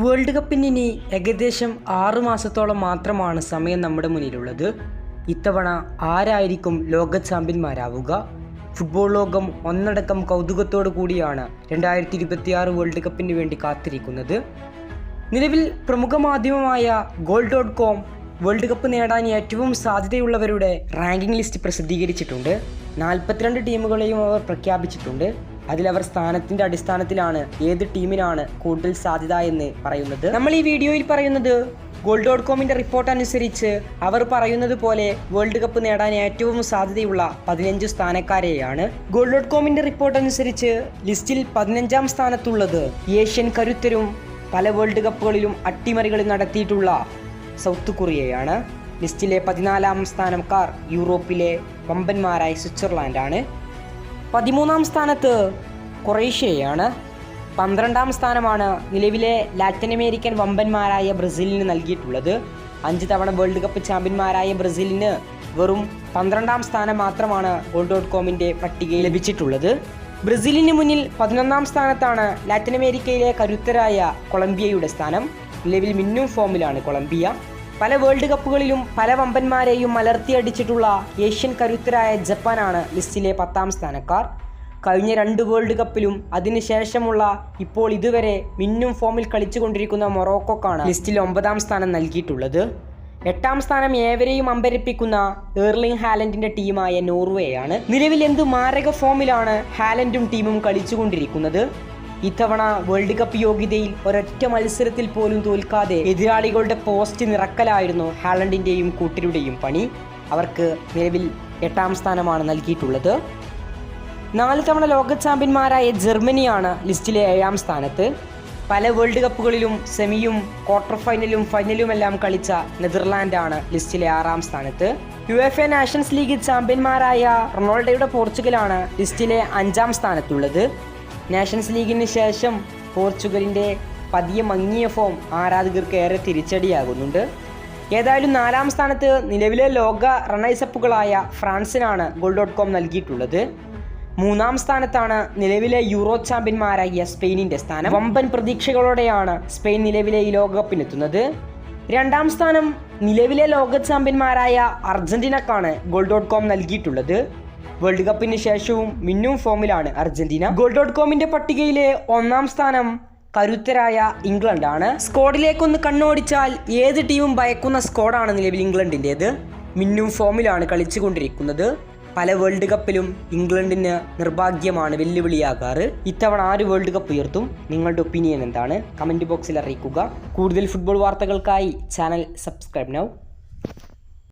World കപ്പിന് ഇനി ഏകദേശം ആറു മാസത്തോളം മാത്രമാണ് സമയം നമ്മുടെ മുന്നിലുള്ളത്. ഇത്തവണ ആരായിരിക്കും ലോക ചാമ്പ്യന്മാരാവുക? ഫുട്ബോൾ ലോകം ഒന്നടക്കം കൗതുകത്തോടു കൂടിയാണ് രണ്ടായിരത്തി ഇരുപത്തിയാറ് വേൾഡ് കപ്പിന് വേണ്ടി കാത്തിരിക്കുന്നത്. നിലവിൽ പ്രമുഖ മാധ്യമമായ goal dot com world cup നേടാൻ ഏറ്റവും സാധ്യതയുള്ളവരുടെ റാങ്കിംഗ് ലിസ്റ്റ് പ്രസിദ്ധീകരിച്ചിട്ടുണ്ട്. നാൽപ്പത്തിരണ്ട് ടീമുകളെയും അവർ പ്രഖ്യാപിച്ചിട്ടുണ്ട്. അതിലവർ സ്ഥാനത്തിന്റെ അടിസ്ഥാനത്തിലാണ് ഏത് ടീമിനാണ് കൂടുതൽ സാധ്യത എന്ന് പറയുന്നത്. നമ്മൾ ഈ വീഡിയോയിൽ പറയുന്നത് ഗോൾ ഡോട്ട് കോമിന്റെ റിപ്പോർട്ട് അനുസരിച്ച് അവർ പറയുന്നത് പോലെ വേൾഡ് കപ്പ് നേടാൻ ഏറ്റവും സാധ്യതയുള്ള പതിനഞ്ച് സ്ഥാനക്കാരെയാണ്. ഗോൾ ഡോട്ട് കോമിന്റെ റിപ്പോർട്ട് അനുസരിച്ച് ലിസ്റ്റിൽ പതിനഞ്ചാം സ്ഥാനത്തുള്ളത് ഏഷ്യൻ കരുത്തരും പല വേൾഡ് കപ്പുകളിലും അട്ടിമറികൾ നടത്തിയിട്ടുള്ള സൗത്ത് കൊറിയയാണ്. ലിസ്റ്റിലെ പതിനാലാം സ്ഥാനക്കാർ യൂറോപ്പിലെ വമ്പന്മാരായ സ്വിറ്റ്സർലാൻഡാണ്. പതിമൂന്നാം സ്ഥാനത്ത് കൊറേഷ്യയാണ്. പന്ത്രണ്ടാം സ്ഥാനമാണ് നിലവിലെ ലാറ്റിൻ അമേരിക്കൻ വമ്പന്മാരായ ബ്രസീലിന് നൽകിയിട്ടുള്ളത്. അഞ്ച് തവണ വേൾഡ് കപ്പ് ചാമ്പ്യന്മാരായ ബ്രസീലിന് വെറും പന്ത്രണ്ടാം സ്ഥാനം മാത്രമാണ് ഗോൾ ഡോട്ട് കോമിന്റെ പട്ടികയിൽ ലഭിച്ചിട്ടുള്ളത്. ബ്രസീലിന് മുന്നിൽ പതിനൊന്നാം സ്ഥാനത്താണ് ലാറ്റിൻ അമേരിക്കയിലെ കരുത്തരായ കൊളംബിയയുടെ സ്ഥാനം. നിലവിൽ മിന്നും ഫോമിലാണ് കൊളംബിയ. പല വേൾഡ് കപ്പുകളിലും പല വമ്പന്മാരെയും മലർത്തിയടിച്ചിട്ടുള്ള ഏഷ്യൻ കരുത്തരായ ജപ്പാനാണ് ലിസ്റ്റിലെ പത്താം സ്ഥാനക്കാർ. കഴിഞ്ഞ രണ്ട് വേൾഡ് കപ്പിലും അതിനുശേഷമുള്ള ഇപ്പോൾ ഇതുവരെ മിന്നും ഫോമിൽ കളിച്ചുകൊണ്ടിരിക്കുന്ന മൊറോക്കോക്കാണ് ലിസ്റ്റിൽ ഒമ്പതാം സ്ഥാനം നൽകിയിട്ടുള്ളത്. എട്ടാം സ്ഥാനം ഏവരെയും അമ്പരപ്പിക്കുന്ന ഏർലിംഗ് ഹാലൻഡിന്റെ ടീമായ നോർവേയാണ്. നിലവിൽ എന്ത് മാരക ഫോമിലാണ് ഹാലൻഡും ടീമും കളിച്ചുകൊണ്ടിരിക്കുന്നത്? ഇത്തവണ വേൾഡ് കപ്പ് യോഗ്യതയിൽ ഒരൊറ്റ മത്സരത്തിൽ പോലും തോൽക്കാതെ എതിരാളികളുടെ പോസ്റ്റ് നിറക്കലായിരുന്നു ഹാലൻഡിന്റെയും കൂട്ടരുടെയും പണി. അവർക്ക് നിലവിൽ എട്ടാം സ്ഥാനമാണ് നൽകിയിട്ടുള്ളത്. നാല് തവണ ലോക ചാമ്പ്യന്മാരായ ജർമ്മനിയാണ് ലിസ്റ്റിലെ ഏഴാം സ്ഥാനത്ത്. പല വേൾഡ് കപ്പുകളിലും സെമിയും ക്വാർട്ടർ ഫൈനലും എല്ലാം കളിച്ച നെതർലാൻഡാണ് ലിസ്റ്റിലെ ആറാം സ്ഥാനത്ത്. U F A Nations League ചാമ്പ്യന്മാരായ റൊണാൾഡോയുടെ പോർച്ചുഗലാണ് ലിസ്റ്റിലെ അഞ്ചാം സ്ഥാനത്തുള്ളത്. നാഷൻസ് ലീഗിന് ശേഷം പോർച്ചുഗലിന്റെ പതിയെ മങ്ങിയ ഫോം ആരാധകർക്ക് ഏറെ തിരിച്ചടിയാകുന്നുണ്ട്. ഏതായാലും നാലാം സ്ഥാനത്ത് നിലവിലെ ലോക റണ്ണേഴ്സപ്പുകളായ ഫ്രാൻസിനാണ് ഗോൾ ഡോട്ട് കോം നൽകിയിട്ടുള്ളത്. മൂന്നാം സ്ഥാനത്താണ് നിലവിലെ യൂറോ ചാമ്പ്യന്മാരായ സ്പെയിനിന്റെ സ്ഥാനം. വമ്പൻ പ്രതീക്ഷകളോടെയാണ് സ്പെയിൻ നിലവിലെ ഈ ലോകകപ്പിനെത്തുന്നത്. രണ്ടാം സ്ഥാനം നിലവിലെ ലോക ചാമ്പ്യന്മാരായ അർജന്റീനക്കാണ് ഗോൾ ഡോട്ട് കോം നൽകിയിട്ടുള്ളത്. വേൾഡ് കപ്പിന് ശേഷവും മിന്നും ഫോമിലാണ് അർജന്റീന. ഗോൾ ഡോട്ട് കോമിന്റെ പട്ടികയിലെ ഒന്നാം സ്ഥാനം കരുത്തരായ ഇംഗ്ലണ്ടാണ് സ്കോഡിലേക്കൊന്ന് കണ്ണോടിച്ചാൽ ഏത് ടീമും ഭയക്കുന്ന സ്കോഡാണ് നിലവിൽ ഇംഗ്ലണ്ടിന്റേത് മിന്നും ഫോമിലാണ് കളിച്ചുകൊണ്ടിരിക്കുന്നത്. പല വേൾഡ് കപ്പിലും ഇംഗ്ലണ്ടിന് നിർഭാഗ്യമാണ് വെല്ലുവിളിയാകാറ്. ഇത്തവണ ആര് വേൾഡ് കപ്പ് ഉയർത്തും? നിങ്ങളുടെ ഒപ്പീനിയൻ എന്താണ്? കമന്റ് ബോക്സിൽ അറിയിക്കുക. കൂടുതൽ ഫുട്ബോൾ വാർത്തകൾക്കായി ചാനൽ സബ്സ്ക്രൈബ് നൗ